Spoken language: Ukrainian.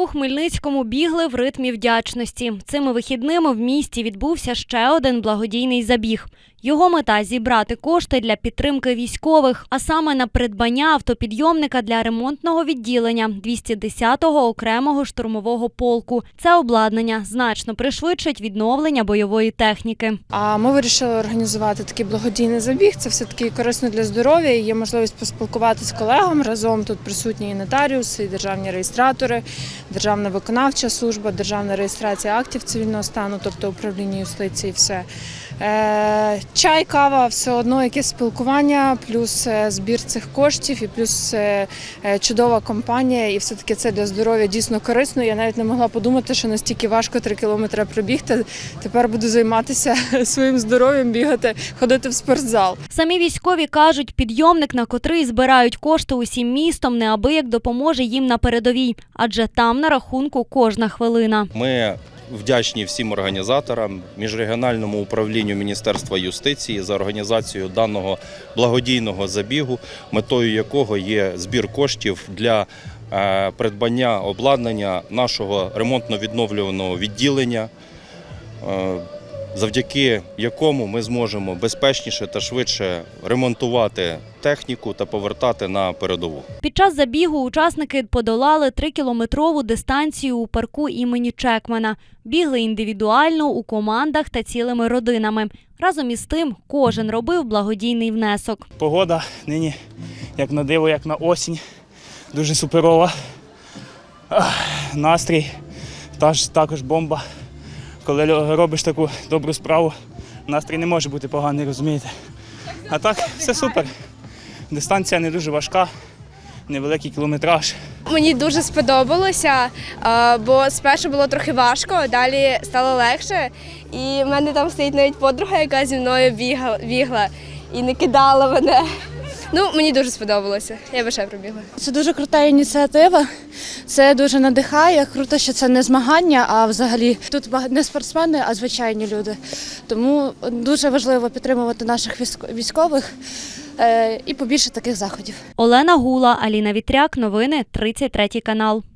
У Хмельницькому бігли в ритмі вдячності. Цими вихідними в місті відбувся ще один благодійний забіг. Його мета зібрати кошти для підтримки військових, а саме на придбання автопідйомника для ремонтного відділення 210-го окремого штурмового полку. Це обладнання значно пришвидшить відновлення бойової техніки. А ми вирішили організувати такий благодійний забіг. Це все таки корисно для здоров'я. Є можливість поспілкуватися з колегом разом. Тут присутні і нотаріуси, і державні реєстратори, державна виконавча служба, державна реєстрація актів цивільного стану, тобто управління юстиції. Все чай, кава, все одно якесь спілкування, плюс е, збір цих коштів, і плюс е, е, чудова компанія. І все таки це для здоров'я дійсно корисно. Я навіть не могла подумати, що настільки важко три кілометри пробігти. Тепер буду займатися своїм здоров'ям, бігати, ходити в спортзал. Самі військові кажуть, підйомник, на котрий збирають кошти усім містом, неабияк допоможе їм на передовій, адже там на рахунку кожна хвилина. Ми вдячні всім організаторам, міжрегіональному управлінню Міністерства юстиції за організацію даного благодійного забігу, метою якого є збір коштів для е, придбання обладнання нашого ремонтно-відновлюваного відділення. Завдяки якому ми зможемо безпечніше та швидше ремонтувати техніку та повертати на передову. Під час забігу учасники подолали трикілометрову дистанцію у парку імені Чекмана. Бігли індивідуально у командах та цілими родинами. Разом із тим, кожен робив благодійний внесок. Погода нині як на диво, як на осінь. Дуже суперова. Настрій таж, також бомба. Коли робиш таку добру справу, настрій не може бути поганий, розумієте? А так, все супер. Дистанція не дуже важка, невеликий кілометраж. Мені дуже сподобалося, бо спершу було трохи важко, далі стало легше. І в мене там стоїть навіть подруга, яка зі мною бігла, і не кидала мене. Ну, мені дуже сподобалося. Я би ще пробігла. Це дуже крута ініціатива. Це дуже надихає. Круто, що це не змагання, а взагалі тут не спортсмени, а звичайні люди. Тому дуже важливо підтримувати наших військ- військових е, і побільше таких заходів. Олена Гула, Аліна Вітряк. Новини 33 канал.